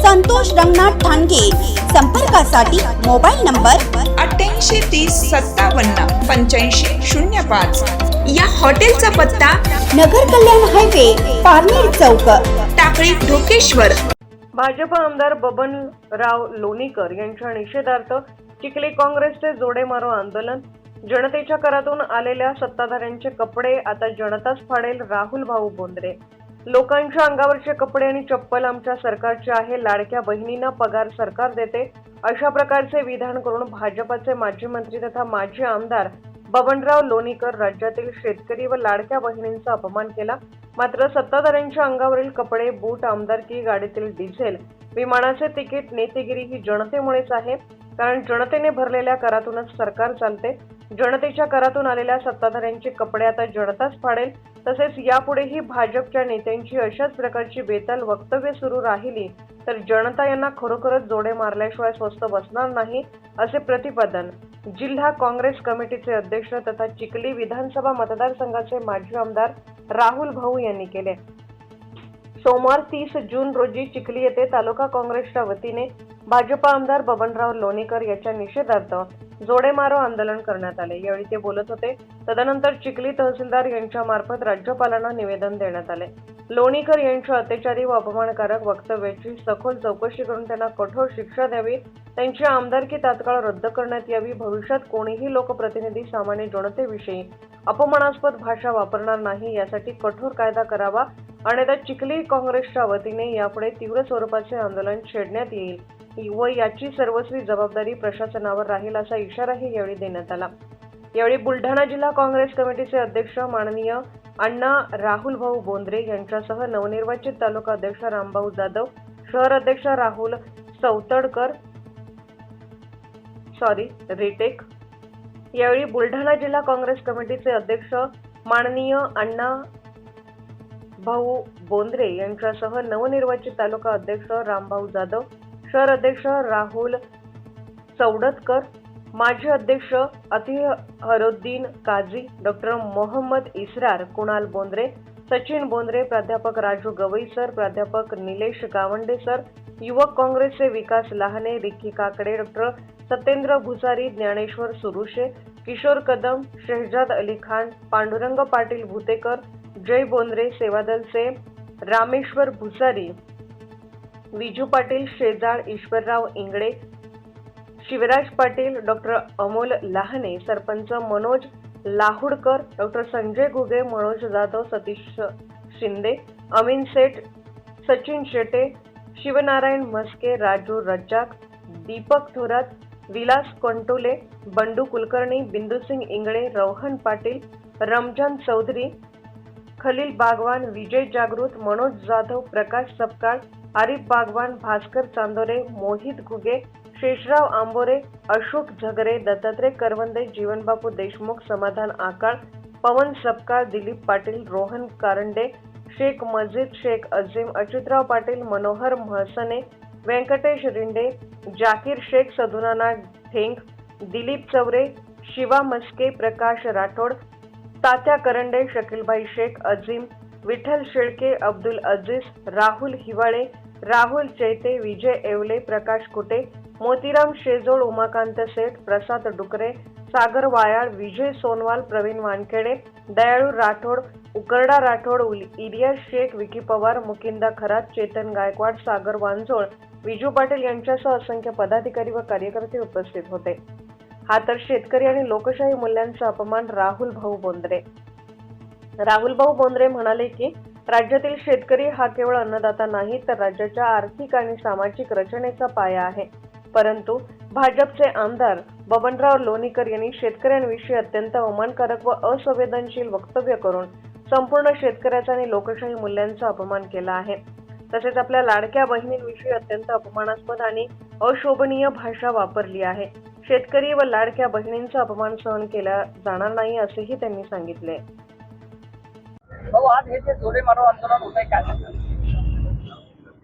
संतोष रंगनाथ ठाणगे. संपर्कासाठी mobile number अठ्ठ्याऐंशी तीस सत्तावन्न पंच्याऐंशी शून्य पाच. या हॉटेलचा पत्ता नगर कल्याण हायवे पारनेर चौक. टाकळी ढोकेश्वर. भाजप आमदार बबनराव लोणीकर यांच्या निषेधार्थ चिखली काँग्रेसचे जोडे मारो आंदोलन. जनतेच्या करातून आलेल्या सत्ताधाऱ्यांचे कपडे आता जनताच फाडेल राहुल भाऊ बोंद्रे. लोकांच्या अंगावरचे कपडे आणि चप्पल आमच्या सरकारचे आहे. लाडक्या बहिणींना पगार सरकार देते. अशा प्रकारचे विधान करून भाजपचे माजी मंत्री तथा माजी आमदार बबनराव लोणीकर राज्यातील शेतकरी व लाडक्या बहिणींचा अपमान केला. मात्र सत्ताधाऱ्यांच्या अंगावरील कपडे बूट आमदारकी गाडीतील डिझेल विमानाचे तिकीट नेतेगिरी ही जनतेमुळेच आहे. कारण जनतेने भरलेल्या करातूनच सरकार चालते. जनतेच्या करातून आलेल्या सत्ताधाऱ्यांचे कपडे आता जनताच फाडेल. तसेच यापुढेही भाजपच्या नेत्यांची अशाच प्रकारची बेताल वक्तव्य सुरू राहिली तर जनता यांना खरोखरच जोडे मारल्याशिवाय स्वस्त बसणार नाही असे प्रतिपादन जिल्हा काँग्रेस कमिटीचे अध्यक्ष तथा चिखली विधानसभा मतदारसंघाचे माजी आमदार राहुल भाऊ यांनी केले. सोमवार तीस जून रोजी चिखली येथे तालुका काँग्रेसच्या वतीने भाजपा आमदार बबनराव लोणीकर याच्या निषेधार्थ जोडेमारो आंदोलन करण्यात आले. यावेळी ते बोलत होते तदनंतर चिखली तहसीलदार यांच्या मार्फत राज्यपालांना निवेदन देण्यात आले. लोणीकर यांच्या अत्याचारी व अपमानकारक वक्तव्याची सखोल चौकशी करून त्यांना कठोर शिक्षा द्यावी त्यांची आमदारकी तात्काळ रद्द करण्यात यावी भविष्यात कोणीही लोकप्रतिनिधी सामान्य जनतेविषयी अपमानास्पद भाषा वापरणार नाही यासाठी कठोर कायदा करावा आणि आता चिखली काँग्रेसच्या वतीने यापुढे तीव्र स्वरूपाचे आंदोलन छेडण्यात येईल. व याची सर्वस्वी जबाबदारी प्रशासनावर राहील असा इशाराही यावेळी देण्यात आला. यावेळी बुलढाणा जिल्हा काँग्रेस कमिटीचे अध्यक्ष माननीय अण्णा राहुल भाऊ बोंद्रे यांच्यासह नवनिर्वाचित तालुका अध्यक्ष रामभाऊ जाधव शहर अध्यक्ष राहुल सौतडकर सॉरी रिटेक यावेळी बुलढाणा जिल्हा काँग्रेस कमिटीचे अध्यक्ष माननीय अण्णा भाऊ बोंद्रे यांच्यासह नवनिर्वाचित तालुका अध्यक्ष रामभाऊ जाधव शहर अध्यक्ष राहुल चौडतकर माजी अध्यक्ष अतिहरुद्दीन काझी डॉक्टर मोहम्मद इस्रार कुणाल बोंद्रे सचिन बोंद्रे प्राध्यापक राजू गवई सर प्राध्यापक निलेश गावंडे सर युवक काँग्रेसचे विकास लहाने रिक्की काकडे डॉक्टर सत्येंद्र भुसारी ज्ञानेश्वर सुरुशे किशोर कदम शेहजाद अली खान पांडुरंग पाटील भुतेकर जय बोंद्रे सेवादलचे रामेश्वर भुसारी विजू पाटील शेजाळ ईश्वरराव इंगळे शिवराज पाटील डॉक्टर अमोल लहाने सरपंच मनोज लाहुडकर डॉक्टर संजय घुगे मनोज जाधव सतीश शिंदे अमीन सेठ सचिन शेटे शिवनारायण म्हस्के राजू रज्जाक दीपक थोरात विलास कंटोले बंडू कुलकर्णी बिंदुसिंग इंगळे रोहन पाटील रमजान चौधरी खलील बागवान विजय जागृत मनोज जाधव प्रकाश सपकाळ आरिफ बागवान भास्कर चांदोरे मोहित घुगे शेषराव आंबोरे अशोक झगरे दत्तात्रय करवंदे जीवनबापू देशमुख समाधान आकाळ पवन सपकाळ दिलीप पाटील रोहन कारंडे शेख मजिद शेख अजीम अच्युतराव पाटील मनोहर म्हसने व्यंकटेश रिंडे जाकीर शेख सदुनाना ठेंग दिलीप चौरे शिवा मस्के प्रकाश राठोड तात्या करंडे शकीलभाई शेख अजीम विठ्ठल शेळके अब्दुल अजीज राहुल हिवाळे राहुल चैते विजय येवले प्रकाश कुटे मोतीराम शेजोळ उमाकांत सेठ प्रसाद डुकरे सागर वायाळ विजय सोनवाल प्रवीण वानखेडे दयाळू राठोड उकरडा राठोड उल- इलियास शेख विकी पवार मुकिंदा खरात चेतन गायकवाड सागर वांजोळ विजू पाटील यांच्यासह असंख्य पदाधिकारी व कार्यकर्ते उपस्थित होते. हा तर शेतकरी आणि लोकशाही मूल्यांचा अपमान राहुल भाऊ बोंद्रे. राहुल भाऊ बोंद्रे म्हणाले की राज्यातील शेतकरी हा केवळ अन्नदाता नाही तर राज्याच्या आर्थिक आणि सामाजिक रचनेचा पाया आहे. परंतु भाजपचे आमदार बबनराव लोणीकर यांनी शेतकऱ्यांविषयी अत्यंत अवमानकारक व असंवेदनशील वक्तव्य करून संपूर्ण शेतकऱ्याचा आणि लोकशाही मूल्यांचा अपमान केला आहे. तसेच आपल्या लाडक्या बहिणींविषयी अत्यंत अपमानास्पद आणि अशोभनीय भाषा वापरली आहे. शेतकरी व लाडक्या बहिणींचा अपमान सहन केला जाणार नाही असेही त्यांनी सांगितले?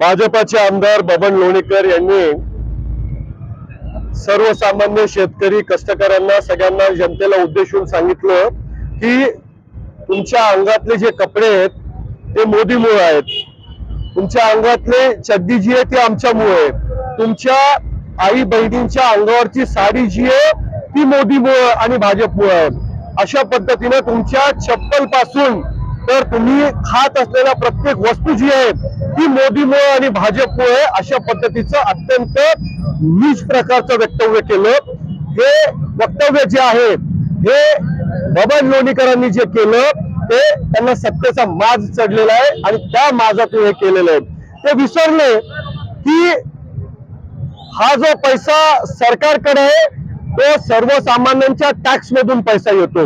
भाजपाचे आमदार बबन लोणीकर यांनी सर्वसामान्य शेतकरी कष्टकऱ्यांना सगळ्यांना जनतेला उद्देशून सांगितलं की तुमच्या अंगातले जे कपडे आहेत ते मोदीमुळे आहेत. तुमच्या अंगातले चड्डी जी आहे ती आमच्यामुळे आहे तुमच्या आई बहिणींच्या अंगावरची साडी जी आहे ती मोदीमुळे आणि भाजपमुळे अशा पद्धतीने तुमच्या चप्पलपासून तर तुम्ही खात असलेल्या प्रत्येक वस्तू जी आहे ती मोदीमुळे आणि भाजपमुळे अशा पद्धतीचं अत्यंत नीच प्रकारचं वक्तव्य केलं. हे वक्तव्य जे आहे हे बबन लोणीकरांनी जे केलं ते त्यांना सत्तेचा माज चढलेला आहे आणि त्या माजातून हे केलेलं आहे. ते विसरले की हा जो पैसा सरकारकडे आहे तो सर्वसामान्यांच्या टॅक्स मधून पैसा येतो.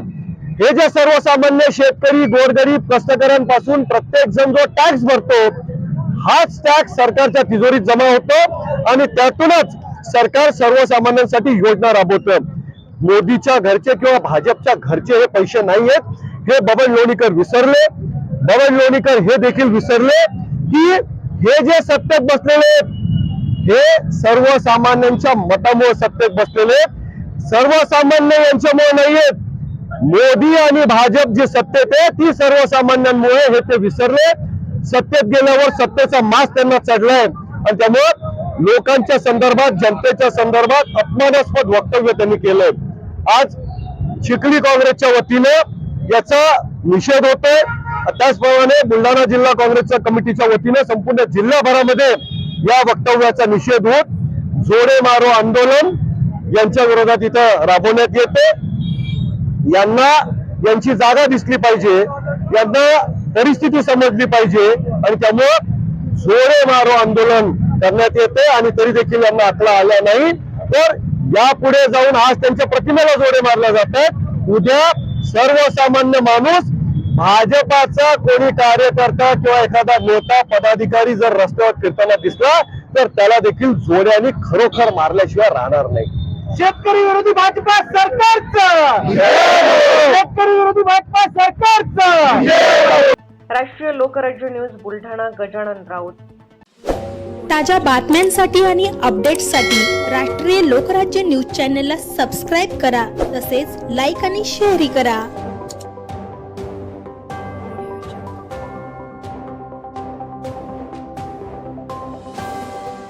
हे जे सर्वसामान्य शेतकरी गोरगरीब कष्टकऱ्यांपासून प्रत्येक जण जो टॅक्स भरतो हाच टॅक्स सरकारच्या तिजोरीत जमा होतो आणि त्यातूनच सरकार सर्वसामान्यांसाठी योजना राबवतं. मोदीच्या घरचे किंवा भाजपच्या घरचे हे पैसे नाही आहेत हे बबन लोणीकर विसरले. बबन लोणीकर हे देखील विसरले की हे जे सत्तेत बसलेले आहेत, हे सर्वसामान्यांच्या मतामुळे सत्तेत बसलेले सर्वसामान्य यांच्यामुळे नाहीयेत मोदी आणि भाजप जी सत्तेत आहे ती सर्वसामान्यांमुळे हे ते विसरले सत्तेत गेल्यावर सत्तेचा मास त्यांना चढलाय. आणि त्यामुळे लोकांच्या संदर्भात जनतेच्या संदर्भात अपमानास्पद वक्तव्य त्यांनी केलंय. आज चिखली काँग्रेसच्या वतीनं याचा निषेध होतोय. त्याचप्रमाणे बुलढाणा जिल्हा काँग्रेसच्या कमिटीच्या वतीने संपूर्ण जिल्हाभरामध्ये या वक्तव्याचा निषेध होत जोडे मारो आंदोलन यांच्या विरोधात इथं राबवण्यात येते. यांना यांची जागा दिसली पाहिजे यांना परिस्थिती समजली पाहिजे आणि त्यामुळं जोडे मारो आंदोलन करण्यात येते आणि तरी देखील यांना आखला आला नाही. तर यापुढे जाऊन आज त्यांच्या प्रतिमेला जोडे मारल्या जातात. उद्या सर्वसामान्य माणूस भाजपाचा कोणी कार्यकर्ता किंवा एखादा नेता पदाधिकारी जर रस्त्यावर फिरताना दिसला तर त्याला देखील जोड्याने खरोखर मारल्याशिवाय राहणार नाही. शेतकरी विरोधी भाजपा सरकारचं! शेतकरी विरोधी भाजपा सरकारचं! राष्ट्रीय लोकराज्य न्यूज बुलढाणा गजानन राऊत. ताज्या बातम्यांसाठी आणि अपडेट्ससाठी राष्ट्रीय लोकराज्य न्यूज चॅनलला सबस्क्राईब करा तसेच लाईक आणि शेअरही करा.